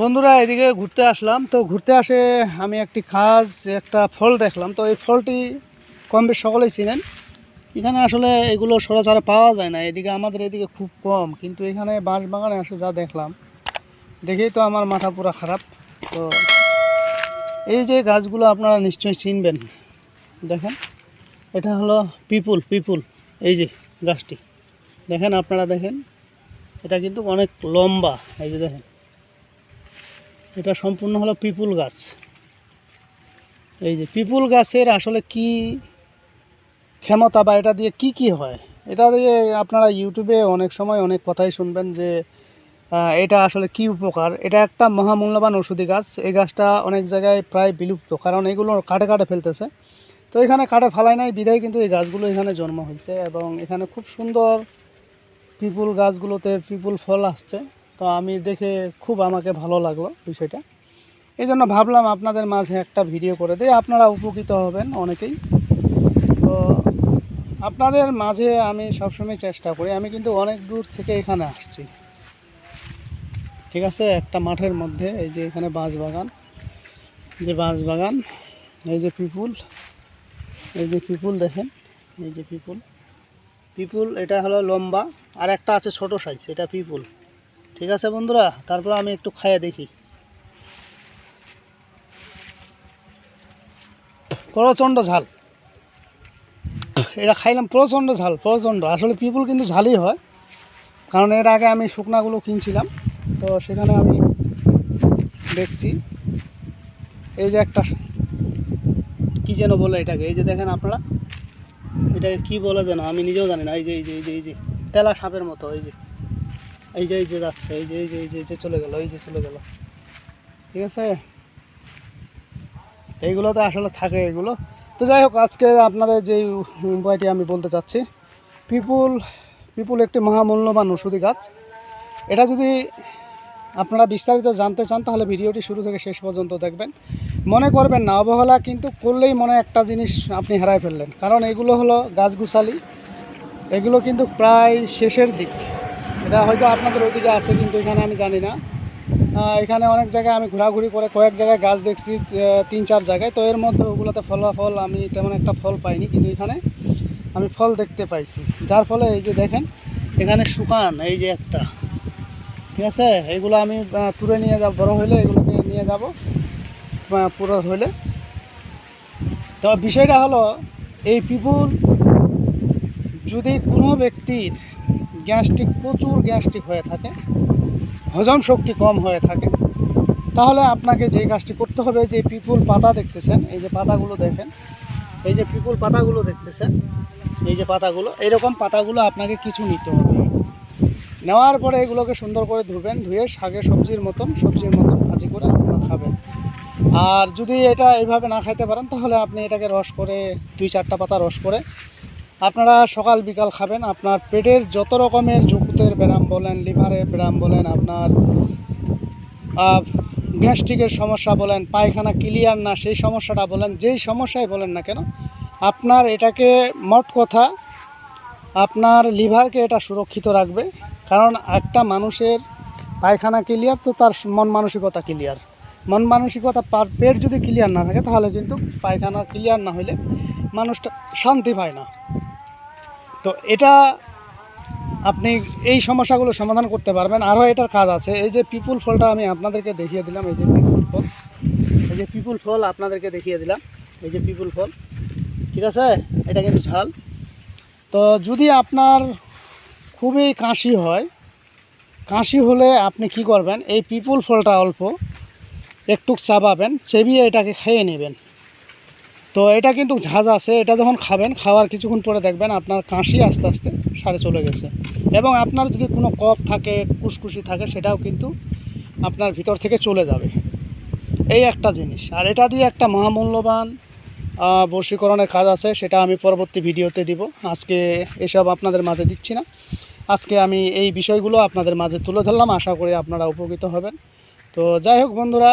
বন্ধুরা, এদিকে ঘুরতে আসলাম। তো ঘুরতে আসে আমি একটি খাস, একটা ফল দেখলাম। তো এই ফলটি কম বেশ সকলেই চিনেন। এখানে আসলে এগুলো সরাসরি পাওয়া যায় না। এদিকে আমাদের এদিকে খুব কম। কিন্তু এখানে বাঁশ বাগানে আসে যা দেখলাম, দেখেই তো আমার মাথা পুরো খারাপ। তো এই যে গাছগুলো আপনারা নিশ্চয়ই চিনবেন। দেখেন, এটা হলো পিপুল পিপুল। এই যে গাছটি। দেখেন, আপনারা দেখেন, এটা কিন্তু অনেক লম্বা। এই যে দেখেন। এটা সম্পূর্ণ হলো পিপুল গাছ। এই যে পিপুল গাছের আসলে কি ক্ষমতা বা এটা দিয়ে কি কি হয়? এটা দিয়ে আপনারা ইউটিউবে অনেক সময় অনেক কথাই শুনবেন যে এটা আসলে কি উপকার? এটা একটা মহামূল্যবান ওষুধি গাছ। এই গাছটা অনেক জায়গায় প্রায় বিলুপ্ত, কারণ এগুলো কাটে কাটে ফেলতেছে। তো এখানে কাটে ফেলায় নাই, বিধায় কিন্তু এই গাছগুলো এখানে জন্ম হয়েছে এবং এখানে খুব সুন্দর পিপুল গাছগুলোতে পিপুল ফল আসছে। তো আমি দেখে খুব আমাকে ভালো লাগল বিষয়টা। এই জন্য ভাবলাম আপনাদের মাঝে একটা ভিডিও করে দিই। আপনারা উপকৃত হবেন অনেকেই। তো আপনাদের মাঝে আমি সবসময় চেষ্টা করি। আমি কিন্তু অনেক দূর থেকে এখানে আসছি। ঠিক আছে? একটা মাঠের মধ্যে, এই যে এখানে বাঁশ বাগান যে বাঁশ বাগান এই যে পিপুল, এই যে পিপুল দেখেন, এই যে পিপুল। পিপুল, এটা হলো লম্বা, আর একটা আছে ছোট সাইজ এটা পিপুল। ঠিক আছে বন্ধুরা, তারপর আমি একটু খাইয়ে দেখি। প্রচণ্ড ঝাল। এটা খাইলাম প্রচণ্ড ঝাল, প্রচণ্ড। আসলে পিপুল কিন্তু ঝালই হয়, কারণ এর আগে আমি শুকনাগুলো কিনছিলাম, তো সেখানে আমি দেখছি। এই যে একটা, কী যেন বলে এটাকে, এই যে দেখেন আপনারা, এটাকে কী বলে যেন, আমি নিজেও জানি না, এই যে এই যে এই যে এই যে তেলা সাপের মতো, এই যে। এই যে এই যে যাচ্ছে, এই যে এই যে এই যে এই যে চলে গেল, এই যে চলে গেল। ঠিক আছে? এইগুলো তো আসলে থাকে এগুলো। তো যাই হোক, আজকে আপনাদের যে উপায়টি আমি বলতে চাচ্ছি, পিপুল পিপুল একটি মহামূল্যবান ওষুধি গাছ। এটা যদি আপনারা বিস্তারিত জানতে চান, তাহলে ভিডিওটি শুরু থেকে শেষ পর্যন্ত দেখবেন। মনে করবেন না, অবহেলা কিন্তু করলেই মনে একটা জিনিস আপনি হারায় ফেললেন। কারণ এগুলো হলো গাছগুছালি এগুলো কিন্তু প্রায় শেষের দিক। এটা হয়তো আপনাদের ওইদিকে আছে, কিন্তু এখানে আমি জানি না। এখানে অনেক জায়গায় আমি ঘোরাঘুরি করে কয়েক জায়গায় গাছ দেখছি তিন চার জায়গায়। তো এর মধ্যে ওগুলোতে ফলাফল আমি তেমন একটা ফল পাইনি, কিন্তু এখানে আমি ফল দেখতে পাইছি। যার ফলে এই যে দেখেন, এখানে শুকান, এই যে একটা। ঠিক আছে? এগুলো আমি তুলে নিয়ে যাব, বড় হইলে এগুলোকে নিয়ে যাব পুরো হইলে। তো বিষয়টা হলো, এই পিপুল যদি কোনো ব্যক্তির গ্যাস্ট্রিক, প্রচুর গ্যাস্ট্রিক হয়ে থাকে, হজম শক্তি কম হয়ে থাকে। তাহলে আপনাকে যে কাজটি করতে হবে, যে পিপুল পাতা দেখতেছেন, এই যে পাতাগুলো দেখেন, এই যে পিপুল পাতাগুলো দেখতেছেন, এই যে পাতাগুলো, এইরকম পাতাগুলো আপনাকে কিছু নিতে হবে। নেওয়ার পরে এগুলোকে সুন্দর করে ধুবেন, ধুয়ে শাকে সবজির মতন সবজির মতন ভাজি করে আপনারা খাবেন। আর যদি এটা এইভাবে না খাইতে পারেন, তাহলে আপনি এটাকে রস করে, দুই চারটা পাতা রস করে আপনারা সকাল বিকাল খাবেন, আপনার পেটের যত রকমের যকৃতের ব্যায়াম বলেন লিভারের ব্যায়াম বলেন, আপনার গ্যাস্ট্রিকের সমস্যা বলেন, পায়খানা ক্লিয়ার না, সেই সমস্যাটা বলেন, যেই সমস্যাই বলেন না কেন, আপনার এটাকে মোট কথা আপনার লিভারকে এটা সুরক্ষিত রাখবে, কারণ একটা মানুষের পায়খানা ক্লিয়ার তো তার মন মানসিকতা ক্লিয়ার মন মানসিকতা পেট যদি ক্লিয়ার না থাকে, তাহলে কিন্তু পায়খানা ক্লিয়ার না হলে মানুষটা শান্তি পায় না। তো এটা আপনি এই সমস্যাগুলো সমাধান করতে পারবেন। আরও এটার কাজ আছে। এই যে পিপুল ফলটা আমি আপনাদেরকে দেখিয়ে দিলাম, এই যে পিপুল ফল। এই যে পিপুল ফল আপনাদেরকে দেখিয়ে দিলাম। এই যে পিপুল ফল। ঠিক আছে? এটা কিন্তু ঝাল। তো যদি আপনার খুবই কাশি হয়, কাশি হলে আপনি কি করবেন? এই পিপুল ফলটা অল্প একটু চাবাবেন, চেবিয়ে এটাকে খেয়ে নেবেন। তো এটা কিন্তু ঝাঁজ আছে এটা যখন খাবেন খাওয়ার কিছুক্ষণ পরে দেখবেন আপনার কাশি আস্তে আস্তে সারে চলে গেছে। এবং আপনার যদি কোনো কফ থাকে কুসকুসি থাকে সেটাও কিন্তু আপনার ভিতর থেকে চলে যাবে। এই একটা জিনিস। আর এটা দিয়ে একটা মহামূল্যবান আহ, বশীকরণের কাজ আছে সেটা আমি পরবর্তী ভিডিওতে দিব। আজকে এসব আপনাদের মাঝে দিচ্ছি না। আজকে আমি এই বিষয়গুলো আপনাদের মাঝে তুলে ধরলাম। আশা করি আপনারা উপকৃত হবেন। তো যাই হোক বন্ধুরা